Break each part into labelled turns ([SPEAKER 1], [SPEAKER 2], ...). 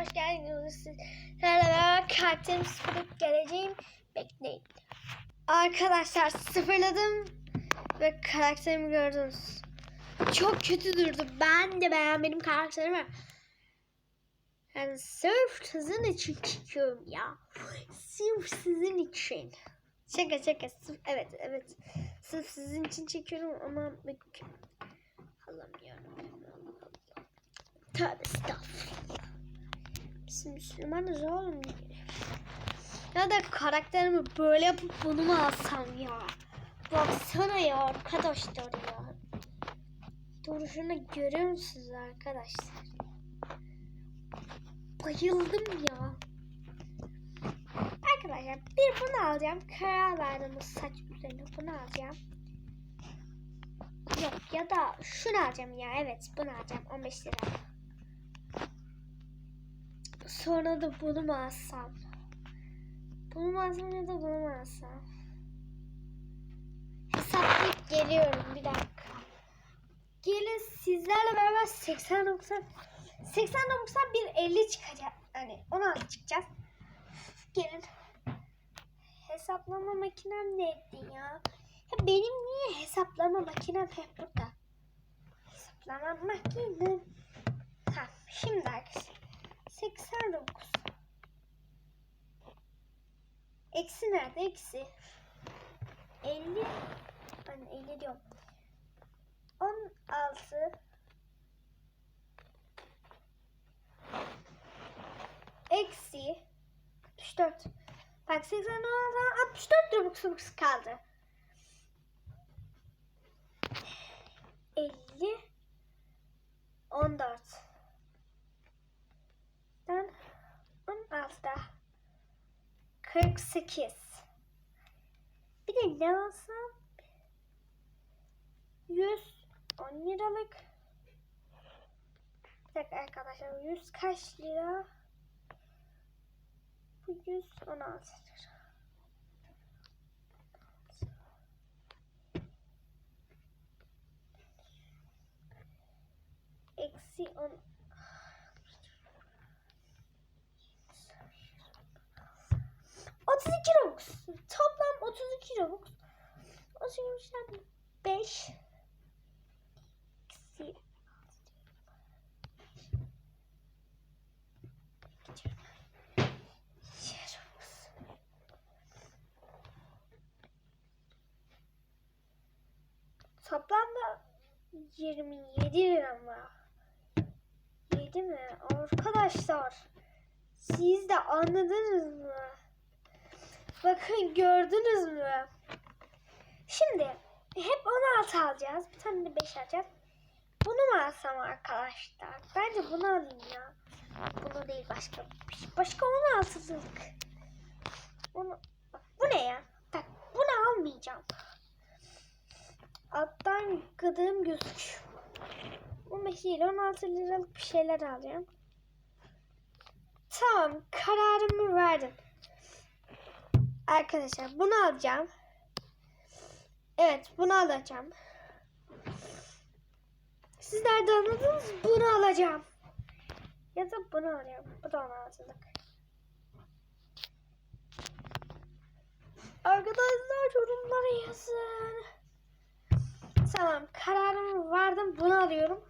[SPEAKER 1] hoş geldiniz. Sizlerle beraber karakterimi sıfırlayıp geleceğim. Bekleyin. Arkadaşlar sıfırladım ve karakterimi gördünüz. Çok kötü durdu. Ben de beğenmedim karakterimi. Yani sırf sizin için çekiyorum ya. Sırf sizin için. Şaka şaka. Sırf, evet evet. Sırf sizin için çekiyorum ama alamıyorum. Tövbe estağfurullah. Müslümanız oğlum. Ya da karakterimi böyle yapıp bunu mu alsam ya? Baksana ya arkadaşlar ya. Duruşunu görüyor musunuz arkadaşlar? Bayıldım ya. Arkadaşlar bir bunu alacağım. Karar verdim bu saç üzerine bunu alacağım. Yok ya da şunu alacağım ya. Evet bunu alacağım 15 lira. Sonra da bunu mu alsam? Bunu mu alsam ya da bunu mu alsam? Hesaplayıp geliyorum bir dakika. Gelin sizlerle beraber 80 90 80 90 bir 50 çıkacak. Hani 16 çıkacağız. Gelin. Hesaplama makinem nerede ya? ya? Benim niye hesaplama makinem hep burada? Hesaplama makinem. Ha, şimdi arkadaşlar. 89. Eksi nerede? Eksi. 50. Ben 50 diyorum. 16. Eksi. 64. Bak 80 64 Robux'umuz kaldı. 50 14 ben 16'da 48 bir de ne alsam 100 10 liralık. Bir dakika arkadaşlar 100 kaç lira? Bu 116 lira. Eksi 10 32 Robux. Toplam 32 Robux. O zaman 5 eksi Toplamda 27 lira var. 7 mi? Arkadaşlar siz de anladınız mı? Bakın gördünüz mü? Şimdi hep 16 alacağız. Bir tane de 5 alacağız. Bunu mu alsam arkadaşlar? Bence bunu alayım ya. Bunu değil başka şey. Başka 16'lık. Bunu, bu ne ya? Bak bunu almayacağım. Alttan gıdığım gözüküyor. 15 değil 16 liralık bir şeyler alacağım. Tamam kararımı verdim. Arkadaşlar bunu alacağım. Evet bunu alacağım. Sizler de anladınız bunu alacağım. Ya da bunu alacağım. Bu da 16'lık. Arkadaşlar yorumlara yazın. Tamam kararımı verdim bunu alıyorum.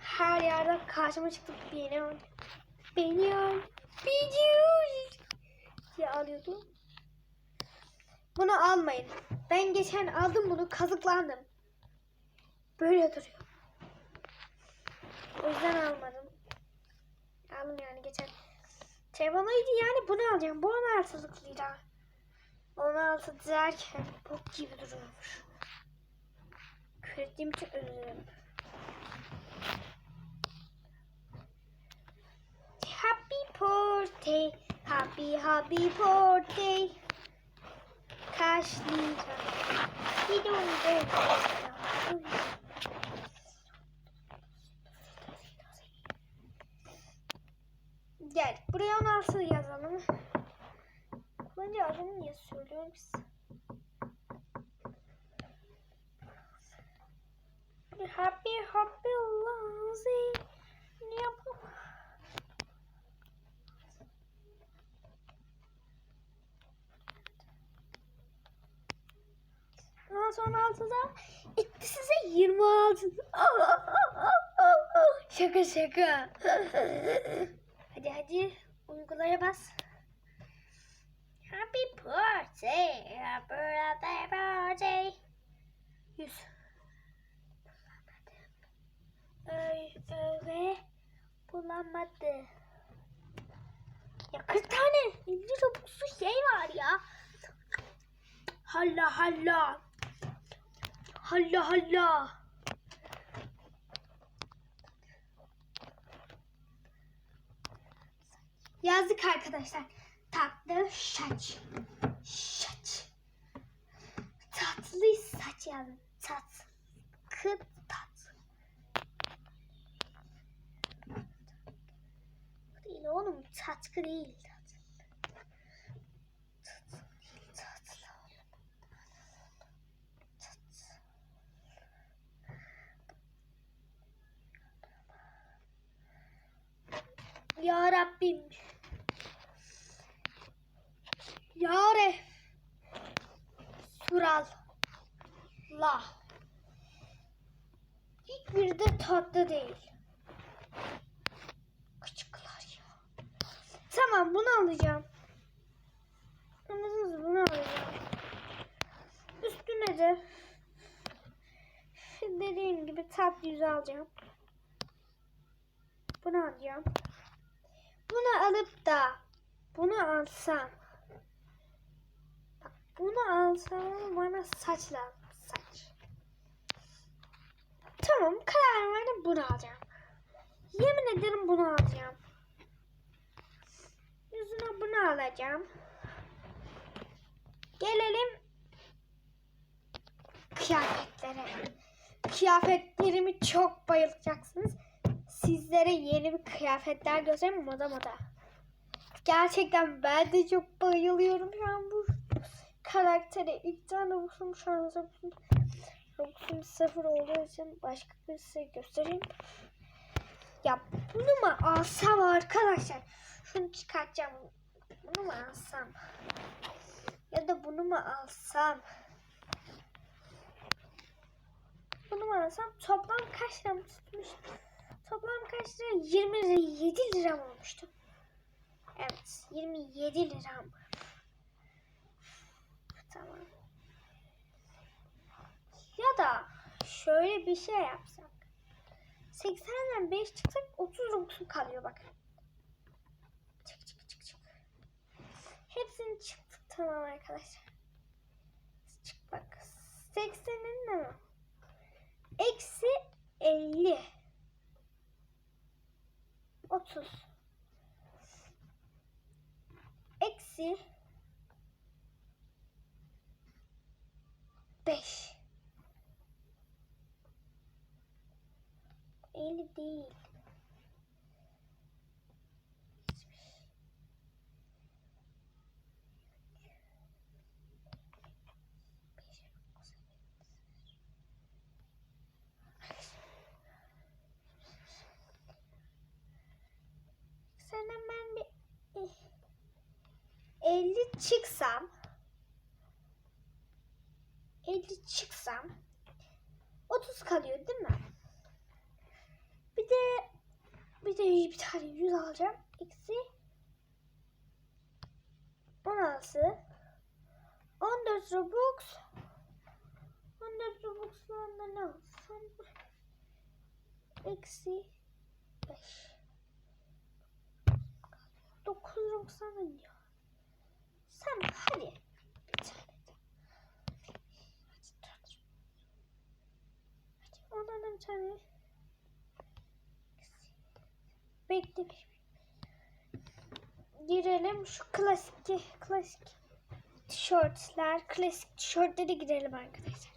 [SPEAKER 1] Her yerde karşıma çıktı beni al. Beni al. Beni al. diye alıyordu. Bunu almayın. Ben geçen aldım bunu kazıklandım. Böyle duruyor. O yüzden almadım. Aldım yani geçen. Telefonuydu yani bunu alacağım. Bu 16'lık lira. 16 derken bok gibi duruyormuş. Küfür ettiğim için özür dilerim. Happy birthday, happy happy birthday. Lira? Bir de Gel buraya 16 yazalım. Kullanıcı adını niye söylüyorum size? Happy happy lazy. Ne yapalım? 16'da etti size 26. şaka şaka. hadi hadi uygulaya bas. Happy birthday, happy birthday, birthday. 100. Öyle bulamadı. Ya 40 tane 50 robuxlu şey var ya. Halla halla. Halla halla. Yazdık arkadaşlar. Tatlı saç. Saç. Tatlı saç yazdım. Tat. Kıt tat. Değil oğlum tatkı değil. Tatlı. Tatlı değil tatlı oğlum. Tatlı. Ya Rabbim. Yare. Sural. La. Hiçbiri de tatlı değil. Küçükler ya. Tamam bunu alacağım. Anladınız? Bunu alacağım. Üstüne de dediğim gibi tatlı yüz alacağım. Bunu alacağım. Bunu alıp da bunu alsam. Bunu alsam bana saç lazım. Saç. Tamam karar verdim bunu alacağım. Yemin ederim bunu alacağım. Yüzüne bunu alacağım. Gelelim kıyafetlere. Kıyafetlerimi çok bayılacaksınız. Sizlere yeni bir kıyafetler göstereyim moda moda. Gerçekten ben de çok bayılıyorum şu an bu karaktere. İlk tane Robux'um şu an Robux'um. Robux'um sıfır olduğu için başka bir şey göstereyim. Ya bunu mu alsam arkadaşlar? Şunu çıkartacağım. Bunu mu alsam? Ya da bunu mu alsam? Bunu mu alsam? Toplam kaç lira tutmuş? Toplam kaç lira? 27 lira olmuştu. Evet, 27 liram. Tamam. Ya da şöyle bir şey yapsak. 80'den 5 çıksak 30 robux'um kalıyor bak. Çık çık çık çık. Hepsini çıktık tamam arkadaşlar. Çık bak. 80'in ne mi? Eksi 50. 30. Eksi 5. 50 değil. Senden ben bir eh, 50 çıksam 50 çıksam 30 kalıyor değil mi? Bir de bir de bir tane 100 alacağım. Eksi 16 14 Robux 14 Robux'la ne alsam? Eksi 5 9 Robux'la ne diyor? Sen hadi ondan bir tane. Bekle. Girelim şu klasik klasik tişörtler, klasik tişörtlere girelim arkadaşlar.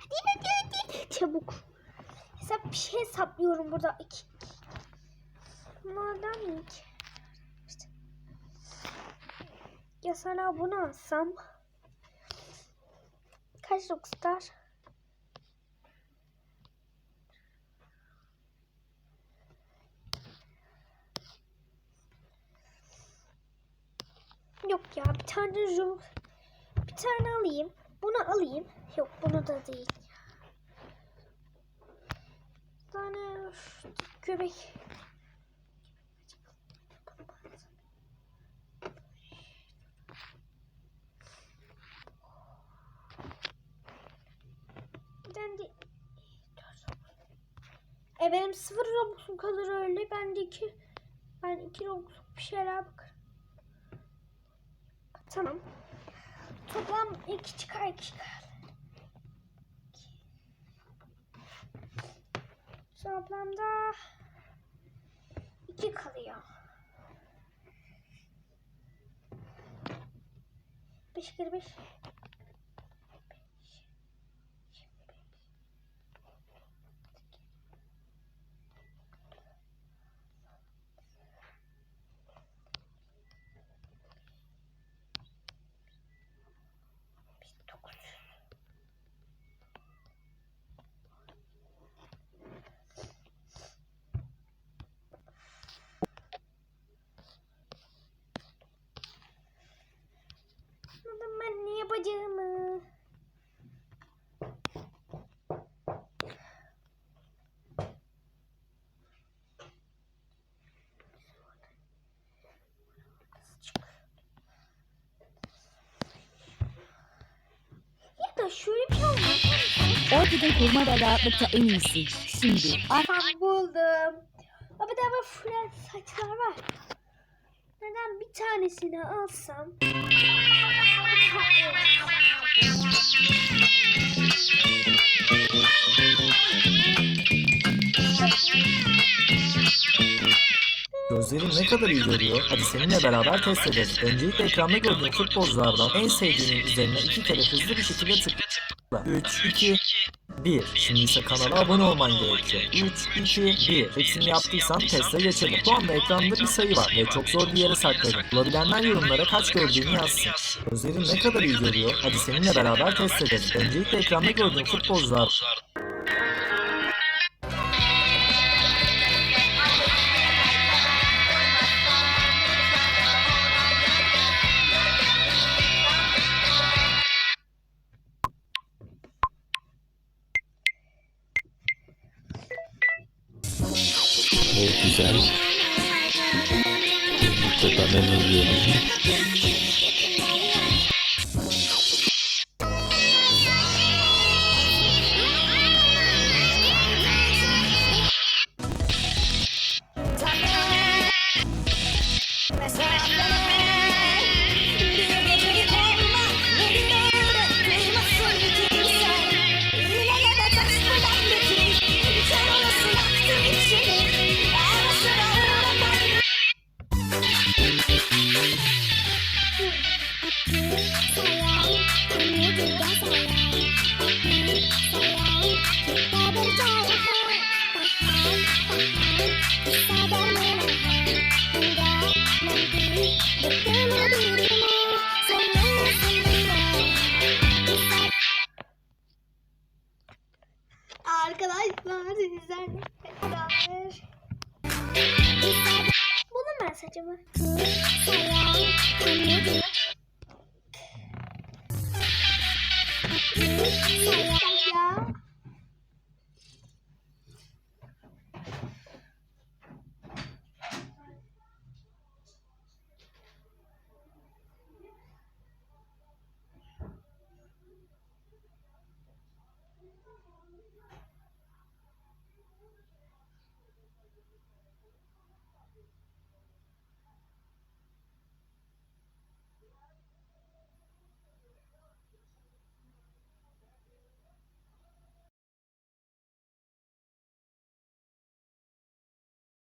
[SPEAKER 1] Hadi hadi hadi çabuk. Hesap bir şey hesaplıyorum burada. Bunlardan mı iki? Sana bunu alsam kaç rockstar? Yok ya bir tane Robux bir tane alayım. Bunu alayım. Yok bunu da değil. Bir tane köpek. Bir tane de... E benim sıfır robuxum kalır öyle. Ben de iki... Ben iki robuxum bir şeyler bakarım. Tamam. Toplam iki çıkar iki çıkar. Toplamda iki kalıyor. Beş kere beş. Anladım ben ne yapacağımı. Ya da şöyle bir şey olmaz.
[SPEAKER 2] Kurma ve rahatlıkta en iyisi. Şimdi
[SPEAKER 1] Tamam buldum. Ama bir de fren saçlar var. Neden bir tanesini alsam?
[SPEAKER 3] Gözlerin ne kadar iyi görüyor? Hadi seninle beraber test edelim. Öncelikle ekranda gördüğün futbolculardan en sevdiğinin üzerine iki kere hızlı bir şekilde tıkla. 3, 2, 1. Şimdi ise kanala abone olman gerekiyor. 3, 2, 1. Hepsini yaptıysan teste geçelim. Bu anda ekranda bir sayı var ve çok zor bir yere sakladım. Bulabilenler yorumlara kaç gördüğünü yazsın. Gözlerin ne kadar iyi görüyor? Hadi seninle beraber test edelim. Öncelikle ekranda gördüğün futbolcular
[SPEAKER 4] Çok güzel. Mutlaka ben özlüyorum.
[SPEAKER 1] Arkadaşlar sizlerle beraber.